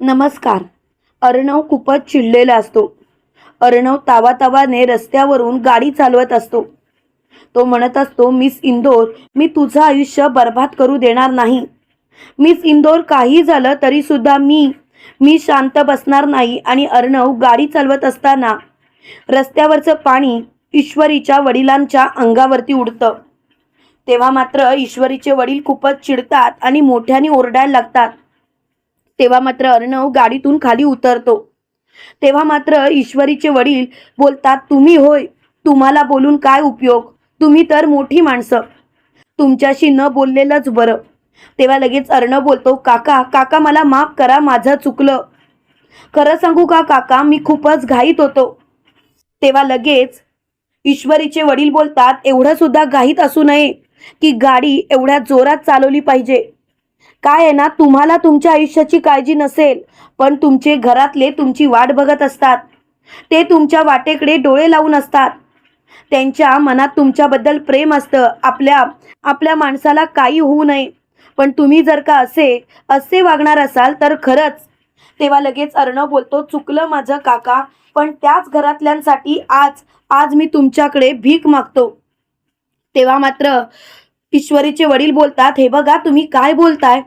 नमस्कार. अर्णव खूपच चिडलेला असतो. अर्णव तावातावाने रस्त्यावरून गाडी चालवत असतो. तो म्हणत असतो मिस इंदोर मी तुझं आयुष्य बर्बाद करू देणार नाही. मिस इंदोर काही झालं तरी सुद्धा मी मी शांत बसणार नाही आणि अर्णव गाडी चालवत असताना रस्त्यावरचं पाणी ईश्वरीच्या वडिलांच्या अंगावरती उडतं. तेव्हा मात्र ईश्वरीचे वडील खूपच चिडतात आणि मोठ्याने ओरडायला लागतात. तेव्हा मात्र अर्णव गाडीतून खाली उतरतो. तेव्हा मात्र ईश्वरीचे वडील बोलतात तुम्ही होय तुम्हाला बोलून काय उपयोग? तुम्ही तर मोठी माणसं. तुमच्याशी न बोललेलंच बरं. तेव्हा लगेच अर्णव बोलतो काका काका मला माफ करा माझं चुकलं. खरं सांगू का काका मी खूपच घाईत होतो. तेव्हा लगेच ईश्वरीचे वडील बोलतात एवढं सुद्धा घाईत असू नये की गाडी एवढ्या जोरात चालवली पाहिजे. काय आहे ना तुम्हाला तुमच्या आयुष्याची काळजी नसेल पण तुमचे घरातले तुमची वाट बघत असतात. ते तुमच्या वाटेकडे डोळे लावून असतात. त्यांच्या मनात तुमच्याबद्दल प्रेम असतं. आपल्या आपल्या माणसाला काही होऊ नये. पण तुम्ही जर का असे असे वागणार असाल तर खरंच. तेव्हा लगेच अर्णव बोलतो चुकलं माझं काका पण त्याच घरातल्यांसाठी आज आज मी तुमच्याकडे भीक मागतो. तेव्हा मात्र ईश्वरीचे वडील बोलतात हे बघा तुम्ही काय बोलताय?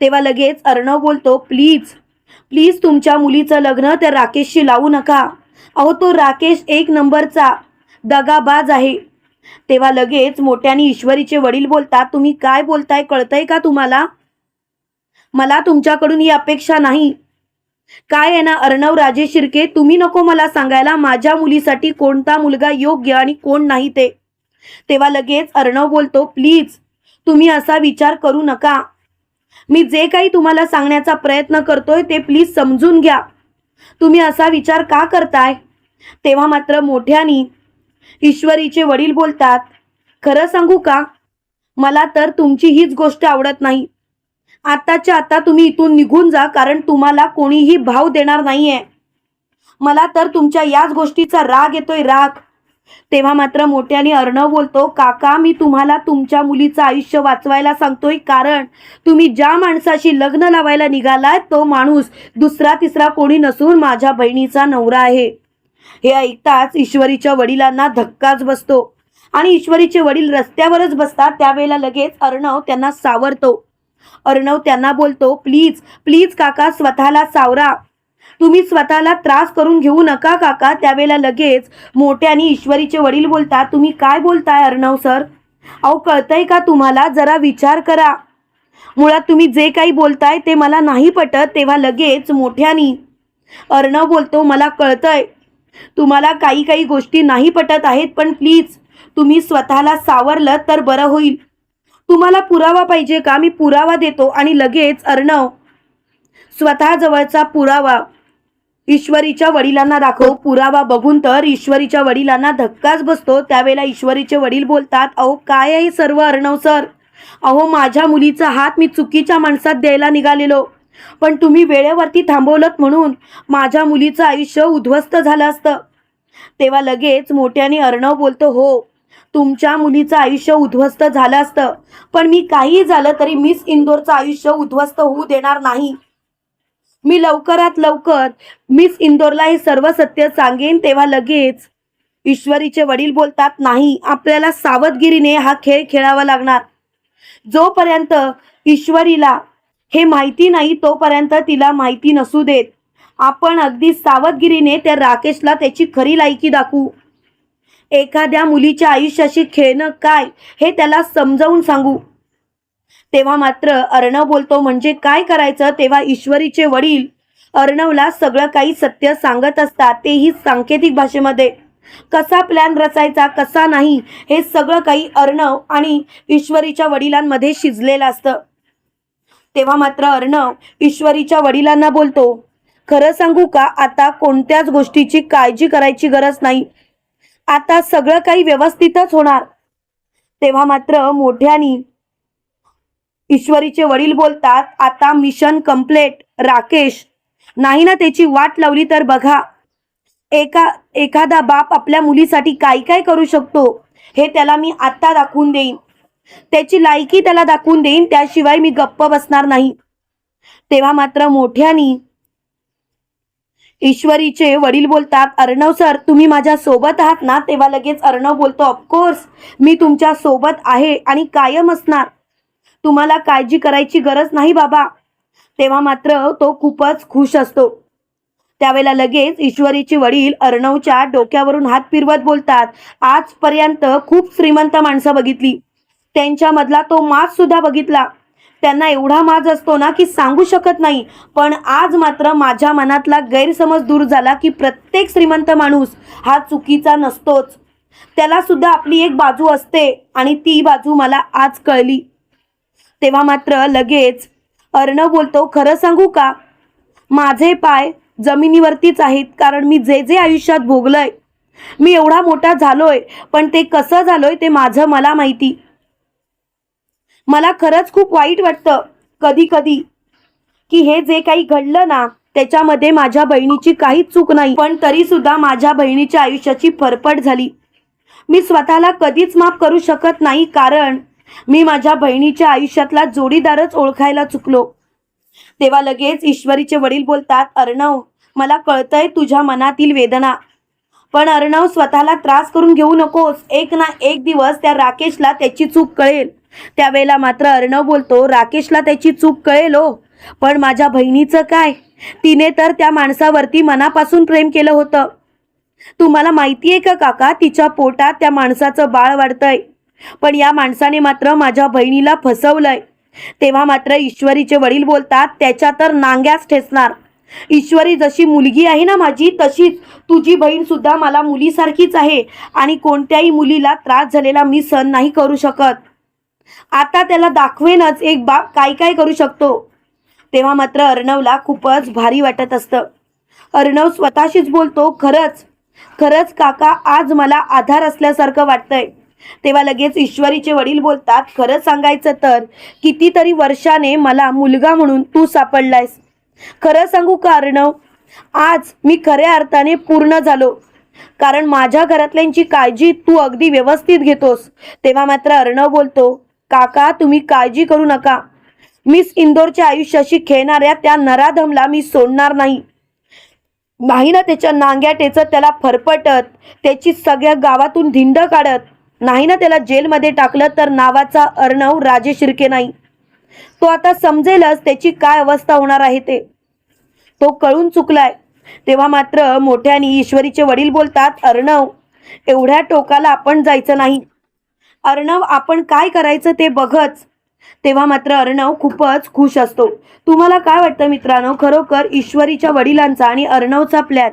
तेव्हा लगेच अर्णव बोलतो प्लीज प्लीज तुमच्या मुलीचं लग्न त्या राकेशशी लावू नका. अहो तो राकेश एक नंबरचा दगाबाज आहे. तेव्हा लगेच मोठ्याने ईश्वरीचे वडील बोलतात तुम्ही काय बोलताय कळतंय का तुम्हाला? मला तुमच्याकडून ही अपेक्षा नाही. काय आहे ना अर्णव राजे शिर्के तुम्ही नको मला सांगायला माझ्या मुलीसाठी कोणता मुलगा योग्य आणि कोण नाही ते. तेव्हा लगेच अर्णव बोलतो प्लीज तुम्ही असा विचार करू नका. मी जे काही तुम्हाला सांगण्याचा प्रयत्न करतोय ते प्लीज समजून घ्या. तुम्ही असा विचार का करताय? तेव्हा मात्र मोठ्यानी ईश्वरीचे वडील बोलतात खरं सांगू का? मला तर तुमची हीच गोष्ट आवडत नाही. आताच्या आता तुम्ही इथून निघून जा कारण तुम्हाला कोणीही भाव देणार नाहीये. मला तर तुमच्या याच गोष्टीचा राग येतोय राग. तेव्हा मात्र मोठ्याने अर्णव बोलतो काका मी तुम्हाला तुमच्या मुलीचं आयुष्य वाचवायला सांगतोय. कारण तुम्ही ज्या माणसाशी लग्न लावायला निघालाय तो माणूस दुसरा तिसरा कोणी नसून माझ्या बहिणीचा नवरा आहे. हे ऐकताच ईश्वरीच्या वडिलांना धक्काच बसतो. आणि ईश्वरीचे वडील रस्त्यावरच बसतात. त्यावेळेला लगेच अर्णव त्यांना सावरतो. अर्णव त्यांना बोलतो प्लीज प्लीज काका स्वतःला सावरा. तुम्ही स्वतःला त्रास करून घेऊ नका काका. त्यावेळेला लगेच मोठ्याने ईश्वरीचे वडील बोलतात तुम्ही काय बोलताय अर्णव सर? अहो कळतंय का तुम्हाला? जरा विचार करा. मुळात तुम्ही जे काही बोलताय ते मला नाही पटत. तेव्हा लगेच मोठ्यानी अर्णव बोलतो मला कळतंय. तुम्हाला काही काही गोष्टी नाही पटत आहेत पण प्लीज तुम्ही स्वतःला सावरलं तर बरं होईल. तुम्हाला पुरावा पाहिजे का? मी पुरावा देतो. आणि लगेच अर्णव स्वतः जवळचा पुरावा ईश्वरीच्या वडिलांना दाखव. पुरावा बघून तर ईश्वरीच्या वडिलांना धक्काच बसतो. त्यावेळेला ईश्वरीचे वडील बोलतात अहो काय आहे सर्व अर्णव सर? अहो माझ्या मुलीचा हात मी चुकीच्या माणसात द्यायला निघालेलो. पण तुम्ही वेळेवरती थांबवलं म्हणून माझ्या मुलीचं आयुष्य उद्ध्वस्त झालं असतं. तेव्हा लगेच मोठ्याने अर्णव बोलतो हो तुमच्या मुलीचं आयुष्य उद्ध्वस्त झालं असतं. पण मी काही झालं तरी मिस इंदोरचं आयुष्य उद्ध्वस्त होऊ देणार नाही. मी लवकरात लवकर मिस इंदोरला हे सर्व सत्य सांगेन तेव्हा लगेच ईश्वरीचे वडील बोलतात नाही आपल्याला सावधगिरीने हा खेळ खेळावा लागणार. जोपर्यंत ईश्वरीला हे माहिती नाही तोपर्यंत तिला माहिती नसू देत. आपण अगदी सावधगिरीने त्या राकेशला त्याची खरी लायकी दाखवू. एखाद्या मुलीच्या आयुष्याशी खेळणं काय हे त्याला समजावून सांगू. तेव्हा मात्र अर्णव बोलतो म्हणजे काय करायचं? तेव्हा ईश्वरीचे वडील अर्णवला सगळं काही सत्य सांगत असतात. तेही सांकेतिक भाषेमध्ये. कसा प्लॅन रचायचा कसा नाही हे सगळं काही अर्णव आणि ईश्वरीच्या वडिलांमध्ये शिजलेलं असतं. तेव्हा मात्र अर्णव ईश्वरीच्या वडिलांना बोलतो खरं सांगू का आता कोणत्याच गोष्टीची काळजी करायची गरज नाही. आता सगळं काही व्यवस्थितच होणार. तेव्हा मात्र मोठ्यानी ईश्वरीचे वडील बोलतात आता मिशन कम्प्लेट राकेश नाही ना त्याची वाट लावली तर बघा. एका एखादा बाप आपल्या मुलीसाठी काय काय करू शकतो? हे त्याला मी आत्ता दाखवून देईन. त्याची लायकी त्याला दाखवून देईन त्याशिवाय मी गप्प बसणार नाही. तेव्हा मात्र मोठ्यानी ईश्वरीचे वडील बोलतात अर्णव सर तुम्ही माझ्या सोबत आहात ना? तेव्हा लगेच अर्णव बोलतो ऑफकोर्स मी तुमच्यासोबत आहे आणि कायम असणार. तुम्हाला काळजी करायची गरज नाही बाबा. तेव्हा मात्र तो खूपच खुश असतो. त्यावेळेला लगेच ईश्वरीचे वडील अर्णवच्या डोक्यावरून हात फिरवत बोलतात आजपर्यंत खूप श्रीमंत माणसं बघितली. त्यांच्यामधला तो माज सुद्धा बघितला. त्यांना एवढा माज असतो ना की सांगू शकत नाही. पण आज मात्र माझ्या मनातला गैरसमज दूर झाला की प्रत्येक श्रीमंत माणूस हा चुकीचा नसतोच. त्याला सुद्धा आपली एक बाजू असते आणि ती बाजू मला आज कळली. तेव्हा मात्र लगेच अर्णव बोलतो खरं सांगू का? माझे पाय जमिनीवरतीच आहेत कारण मी जे जे आयुष्यात भोगलंय मी एवढा मोठा झालोय पण ते कसं झालोय ते माझं मला माहिती. मला खरंच खूप वाईट वाटतं कधी कधी की हे जे काही घडलं ना त्याच्यामध्ये माझ्या बहिणीची काहीच चूक नाही पण तरी सुद्धा माझ्या बहिणीच्या आयुष्याची फरफट झाली. मी स्वतःला कधीच माफ करू शकत नाही कारण मी माझ्या बहिणीच्या आयुष्यातला जोडीदारच ओळखायला चुकलो. तेव्हा लगेच ईश्वरीचे वडील बोलतात अर्णव मला कळतंय तुझ्या मनातील वेदना. पण अर्णव स्वतःला त्रास करून घेऊ नकोस. एक ना एक दिवस त्या राकेशला त्याची चूक कळेल. त्यावेळेला मात्र अर्णव बोलतो राकेशला त्याची चूक कळेल हो. पण माझ्या बहिणीचं काय? तिने तर त्या माणसावरती मनापासून प्रेम केलं होतं. तुम्हाला माहिती आहे का काका? तिच्या पोटात त्या माणसाचं बाळ वाढतंय. पण या माणसाने मात्र माझ्या बहिणीला फसवलंय. तेव्हा मात्र ईश्वरीचे वडील बोलतात त्याच्या तर नांग्याच ठेचणार. ईश्वरी जशी मुलगी आहे ना माझी तशीच तुझी बहीण सुद्धा मला मुलीसारखीच आहे आणि कोणत्याही मुलीला त्रास झालेला मी सहन नाही करू शकत. आता त्याला दाखवेनच एक बाप काय काय करू शकतो. तेव्हा मात्र अर्णवला खूपच भारी वाटत असतं. अर्णव स्वतःशीच बोलतो खरंच खरंच काका आज मला आधार असल्यासारखं वाटतंय. तेव्हा लगेच ईश्वरीचे वडील बोलतात खरं सांगायचं तर कितीतरी वर्षाने मला मुलगा म्हणून तू सापडलायस. खरं सांगू का अर्णव? आज मी खऱ्या अर्थाने पूर्ण झालो. कारण माझ्या घरातल्यांची काळजी तू अगदी व्यवस्थित घेतोस. तेव्हा मात्र अर्णव बोलतो काका तुम्ही काळजी करू नका. मिस इंदोरच्या आयुष्याशी खेळणाऱ्या त्या नराधमला मी सोडणार नाही. नाही ना त्याच्या नांग्या टेचत त्याला फरफटत त्याची सगळ्या गावातून धिंड काढत. नाही ना त्याला जेलमध्ये टाकलं तर नावाचा अर्णव राजे शिर्के नाही. तो आता समजेलच त्याची काय अवस्था होणार आहे ते. तो कळून चुकलाय. तेव्हा मात्र मोठ्याने ईश्वरीचे वडील बोलतात अर्णव एवढ्या टोकाला आपण जायचं नाही. अर्णव आपण काय करायचं ते बघच. तेव्हा मात्र अर्णव खूपच खुश असतो. तुम्हाला काय वाटतं मित्रांनो? खरोखर ईश्वरीच्या वडिलांचा आणि अर्णवचा प्लॅन